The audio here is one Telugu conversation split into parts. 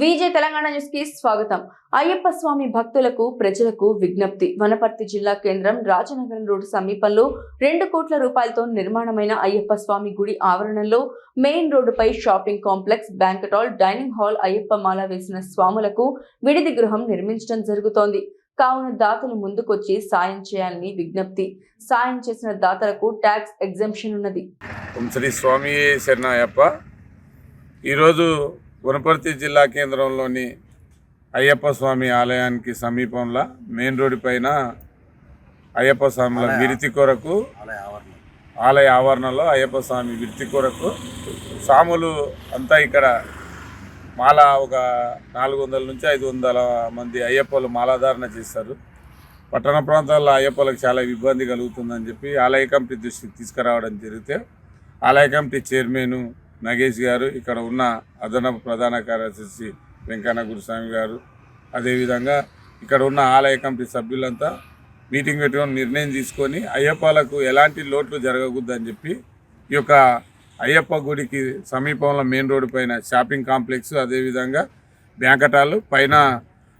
విజే తెలంగాణ న్యూస్కి స్వాగతం. అయ్యప్ప స్వామి భక్తులకు ప్రజలకు విజ్ఞప్తి. వనపర్తి జిల్లా కేంద్రం రాజనగరం రోడ్డు సమీపంలో రెండు కోట్ల రూపాయలతో నిర్మాణమైన అయ్యప్ప స్వామి గుడి ఆవరణలో మెయిన్ రోడ్డుపై shopping complex banquet hall dining hall Ayyappa మాల వేసిన స్వాములకు విడిది గృహం నిర్మించడం జరుగుతోంది. కావున దాతలు ముందుకొచ్చి సాయం చేయాలని విజ్ఞప్తి. సాయం చేసిన దాతలకు ట్యాక్స్ ఎగ్జంప్షన్ ఉన్నది. శ్రీ స్వామి శరణయ్యప్ప ఈరోజు వనపర్తి జిల్లా కేంద్రంలోని అయ్యప్ప స్వామి ఆలయానికి సమీపంలో మెయిన్ రోడ్డు పైన అయ్యప్ప స్వాముల విరితి కొరకు ఆలయ ఆవరణలో అయ్యప్ప స్వామి విరితి కొరకు స్వాములు అంతా ఇక్కడ మాల ఒక నాలుగు వందల నుంచి ఐదు వందల మంది అయ్యప్పలు మాలాధారణ చేస్తారు. పట్టణ ప్రాంతాల్లో అయ్యప్పలకు చాలా ఇబ్బంది కలుగుతుందని చెప్పి ఆలయ కమిటీ దృష్టికి తీసుకురావడం జరిగితే ఆలయ కమిటీ చైర్మన్ నగేష్ గారు ఇక్కడ ఉన్న అదనపు ప్రధాన కార్యదర్శి వెంకన్న గురుస్వామి గారు. అదేవిధంగా ఇక్కడ ఉన్న ఆలయ కమిటీ సభ్యులంతా మీటింగ్ పెట్టుకొని నిర్ణయం తీసుకొని అయ్యప్పలకు ఎలాంటి లోట్లు జరగకూడదని చెప్పి ఈ యొక్క అయ్యప్ప గుడికి సమీపంలో మెయిన్ రోడ్డు పైన షాపింగ్ కాంప్లెక్స్ అదేవిధంగా బ్యాంకటాలు పైన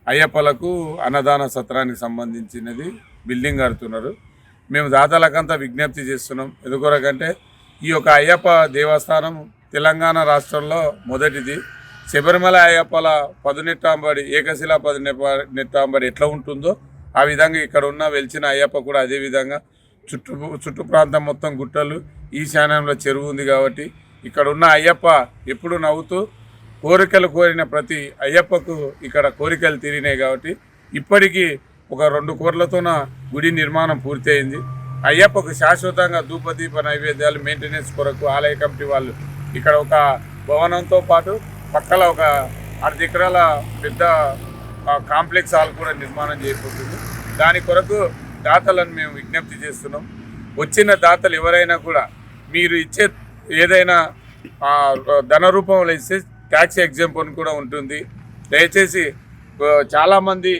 అయ్యప్పలకు అన్నదాన సత్రానికి సంబంధించినది బిల్డింగ్ కడుతున్నారు. మేము దాతలకంతా విజ్ఞప్తి చేస్తున్నాం. ఎందుకొరకంటే ఈ యొక్క అయ్యప్ప దేవస్థానం తెలంగాణ రాష్ట్రంలో మొదటిది. శబరిమల అయ్యప్పల పదునెట్టాంబడి ఏకశిలా పది నెట్టాంబడి ఎట్లా ఉంటుందో ఆ విధంగా ఇక్కడ ఉన్న వెలిచిన అయ్యప్ప కూడా అదే విధంగా చుట్టు చుట్టు ప్రాంతం మొత్తం గుట్టలు ఈశాన్యంలో చెరువు ఉంది కాబట్టి ఇక్కడ ఉన్న అయ్యప్ప ఎప్పుడు నవ్వుతూ కోరికలు కోరిన ప్రతి అయ్యప్పకు ఇక్కడ కోరికలు తీరినాయి కాబట్టి ఇప్పటికీ ఒక రెండు కోట్లతోన గుడి నిర్మాణం పూర్తయింది. అయ్యప్పకు శాశ్వతంగా ధూపదీప నైవేద్యాలు మెయింటెనెన్స్ కొరకు ఆలయ కమిటీ వాళ్ళు ఇక్కడ ఒక భవనంతో పాటు పక్కల ఒక అర్ధ ఎకరాల పెద్ద కాంప్లెక్స్ హాల్ కూడా నిర్మాణం చేయబోతుంది. దాని కొరకు దాతలను మేము విజ్ఞప్తి చేస్తున్నాం. వచ్చిన దాతలు ఎవరైనా కూడా మీరు ఇచ్చే ఏదైనా ధన రూపంలో ఇస్తే ట్యాక్స్ ఎగ్జాంపుల్ కూడా ఉంటుంది. దయచేసి చాలామంది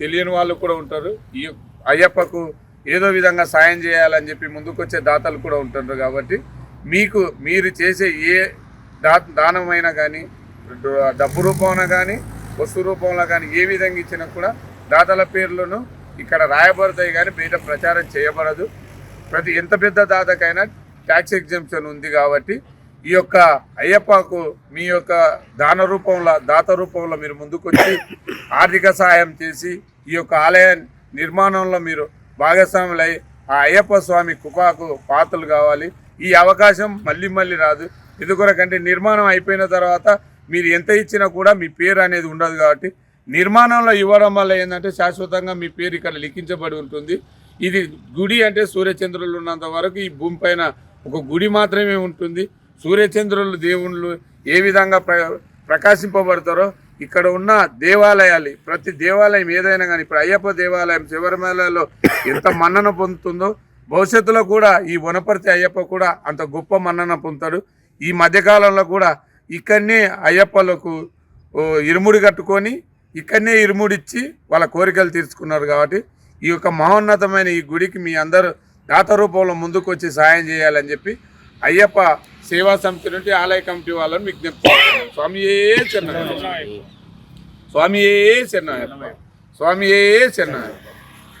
తెలియని వాళ్ళు కూడా ఉంటారు. ఈ అయ్యప్పకు ఏదో విధంగా సాయం చేయాలని చెప్పి ముందుకొచ్చే దాతలు కూడా ఉంటారు కాబట్టి మీకు మీరు చేసే ఏ దా దానమైనా కానీ డబ్బు రూపంలో కానీ వస్తు రూపంలో కానీ ఏ విధంగా ఇచ్చినా కూడా దాతల పేర్లను ఇక్కడ రాయబడతాయి కానీ బయట ప్రచారం చేయబడదు. ప్రతి ఎంత పెద్ద దాతకైనా ట్యాక్స్ ఎగ్జంప్షన్ ఉంది కాబట్టి ఈ యొక్క అయ్యప్పకు మీ యొక్క దాన రూపంలో దాత రూపంలో మీరు ముందుకొచ్చి ఆర్థిక సహాయం చేసి ఈ యొక్క ఆలయ నిర్మాణంలో మీరు భాగస్వాములై ఆ అయ్యప్ప స్వామి కృపాకు పాత్రలు కావాలి. ఈ అవకాశం మళ్ళీ మళ్ళీ రాదు. ఎందుకొరకంటే నిర్మాణం అయిపోయిన తర్వాత మీరు ఎంత ఇచ్చినా కూడా మీ పేరు అనేది ఉండదు కాబట్టి నిర్మాణంలో ఇవ్వడం వల్ల ఏంటంటే శాశ్వతంగా మీ పేరు ఇక్కడ లిఖించబడి ఉంటుంది. ఇది గుడి అంటే సూర్యచంద్రులు ఉన్నంత వరకు ఈ భూమి పైన ఒక గుడి మాత్రమే ఉంటుంది. సూర్యచంద్రులు దేవుళ్ళు ఏ విధంగా ప్ర ప్రకాశింపబడతారో ఇక్కడ ఉన్న దేవాలయాలు ప్రతి దేవాలయం ఏదైనా కానీ ఇప్పుడు అయ్యప్ప దేవాలయం శబరిమలలో ఎంత మన్నన పొందుతుందో భవిష్యత్తులో కూడా ఈ వనపర్తి అయ్యప్ప కూడా అంత గొప్ప మన్నన పొందుతాడు. ఈ మధ్యకాలంలో కూడా ఇక్కడనే అయ్యప్పలకు ఇరుముడి కట్టుకొని ఇక్కడనే ఇరుముడిచ్చి వాళ్ళ కోరికలు తీర్చుకున్నారు కాబట్టి ఈ యొక్క మహోన్నతమైన ఈ గుడికి మీ అందరూ దాత రూపంలో ముందుకు వచ్చి సాయం చేయాలని చెప్పి అయ్యప్ప సేవా సమితి నుండి ఆలయ కమిటీ వాళ్ళని విజ్ఞప్తి. స్వామియే చెన్న స్వామియే చెన్న స్వామియే చెన్న